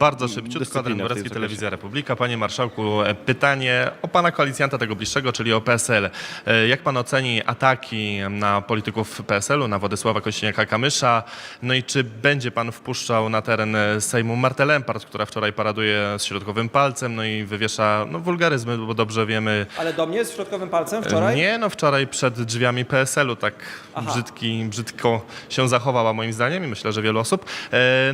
Bardzo szybciutko, Adrian Borowski. Telewizja Republika. Panie Marszałku, e, pytanie o Pana koalicjanta tego bliższego, czyli o PSL. E, Jak Pan oceni ataki na polityków PSL-u, na Władysława Kośniaka-Kamysza? No i czy będzie Pan wpuszczał na teren e, Sejmu Martę Lempart, która wczoraj paraduje z środkowym palcem, no i wywiesza no, wulgaryzmy, bo dobrze wiemy... Ale do mnie z środkowym palcem wczoraj? Nie, no wczoraj przed drzwiami PSL-u tak Aha. brzydki, brzydko się zachowała moim zdaniem i myślę, że wielu osób.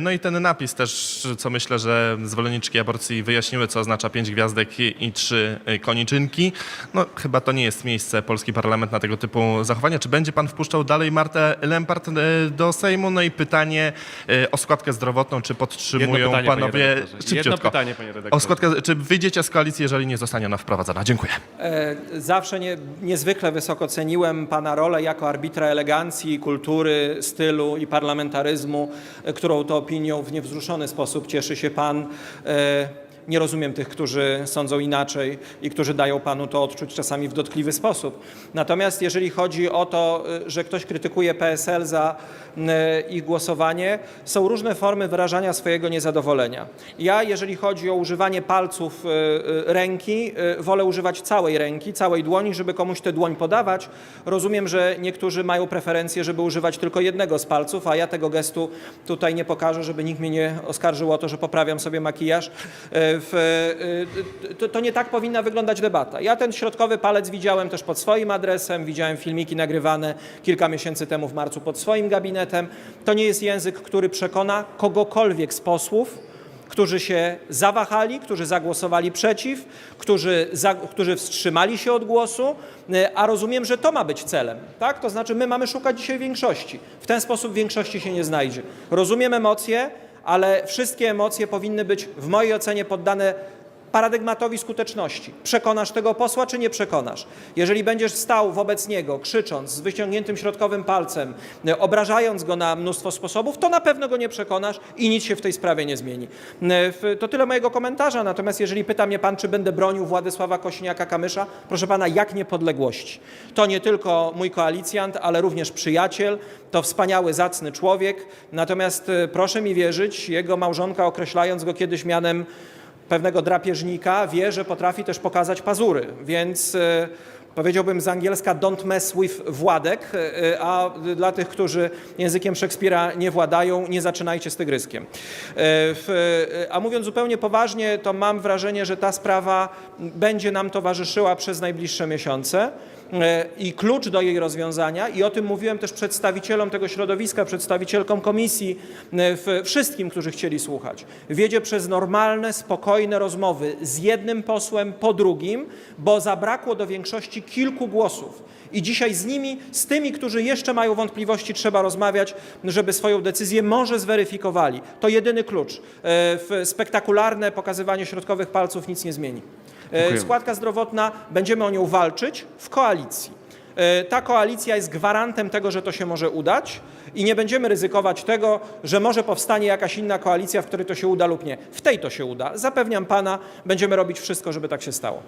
No i ten napis też, co myślę, że zwolenniczki aborcji wyjaśniły, co oznacza pięć gwiazdek i i trzy e, koniczynki. No chyba to nie jest miejsce, polski parlament na tego typu zachowania. Czy będzie pan wpuszczał dalej Martę Lempart e, do Sejmu? No i pytanie e, o składkę zdrowotną, czy podtrzymują pytanie, panie panowie... Jedno pytanie, panie redaktorze. O składkę, czy wyjdziecie z koalicji, jeżeli nie zostanie ona wprowadzona? Dziękuję. E, Zawsze nie, niezwykle wysoko ceniłem pana rolę jako arbitra elegancji, kultury, stylu i parlamentaryzmu, e, którą to opinią w niewzruszony sposób cieszy się pan. Nie rozumiem tych, którzy sądzą inaczej i którzy dają panu to odczuć czasami w dotkliwy sposób. Natomiast jeżeli chodzi o to, e, że ktoś krytykuje PSL za e, ich głosowanie, są różne formy wyrażania swojego niezadowolenia. Ja, jeżeli chodzi o używanie palców e, ręki, wolę używać całej ręki, całej dłoni, żeby komuś tę dłoń podawać. Rozumiem, że niektórzy mają preferencję, żeby używać tylko jednego z palców, a ja tego gestu tutaj nie pokażę, żeby nikt mnie nie oskarżył o to, że poprawiam sobie makijaż. E, W, e, to, to nie tak powinna wyglądać debata. Ja ten środkowy palec widziałem też pod swoim adresem, widziałem filmiki nagrywane kilka miesięcy temu w marcu pod swoim gabinetem. To nie jest język, który przekona kogokolwiek z posłów, którzy się zawahali, którzy zagłosowali przeciw, którzy, za, którzy wstrzymali się od głosu, e, a rozumiem, że to ma być celem. Tak? To znaczy, my mamy szukać dzisiaj większości. W ten sposób większości się nie znajdzie. Rozumiem emocje, ale wszystkie emocje powinny być w mojej ocenie poddane paradygmatowi skuteczności. Przekonasz tego posła, czy nie przekonasz? Jeżeli będziesz stał wobec niego, krzycząc z wyciągniętym środkowym palcem, e, obrażając go na mnóstwo sposobów, to na pewno go nie przekonasz i nic się w tej sprawie nie zmieni. E, To tyle mojego komentarza, natomiast jeżeli pyta mnie pan, czy będę bronił Władysława Kośniaka-Kamysza, proszę pana, jak niepodległości. To nie tylko mój koalicjant, ale również przyjaciel, to wspaniały, zacny człowiek, natomiast e, proszę mi wierzyć, jego małżonka określając go kiedyś mianem pewnego drapieżnika wie, że potrafi też pokazać pazury, więc e, powiedziałbym z angielska don't mess with Władek, e, a dla tych, którzy językiem Szekspira nie władają, nie zaczynajcie z tygryskiem. E, a mówiąc zupełnie poważnie, to mam wrażenie, że ta sprawa będzie nam towarzyszyła przez najbliższe miesiące e, i klucz do jej rozwiązania, i o tym mówiłem też przedstawicielom tego środowiska, przedstawicielkom komisji, wszystkim, którzy chcieli słuchać, wiedzie przez normalne, spokojne rozmowy z jednym posłem po drugim, bo zabrakło do większości kilku głosów. I dzisiaj z nimi, z tymi, którzy jeszcze mają wątpliwości, trzeba rozmawiać, żeby swoją decyzję może zweryfikowali. To jedyny klucz. E, w- Spektakularne pokazywanie środkowych palców nic nie zmieni. E, Dziękuję. Składka zdrowotna, będziemy o nią walczyć w koalicji. E, Ta koalicja jest gwarantem tego, że to się może udać i nie będziemy ryzykować tego, że może powstanie jakaś inna koalicja, w której to się uda lub nie. W tej to się uda. Zapewniam pana, będziemy robić wszystko, żeby tak się stało.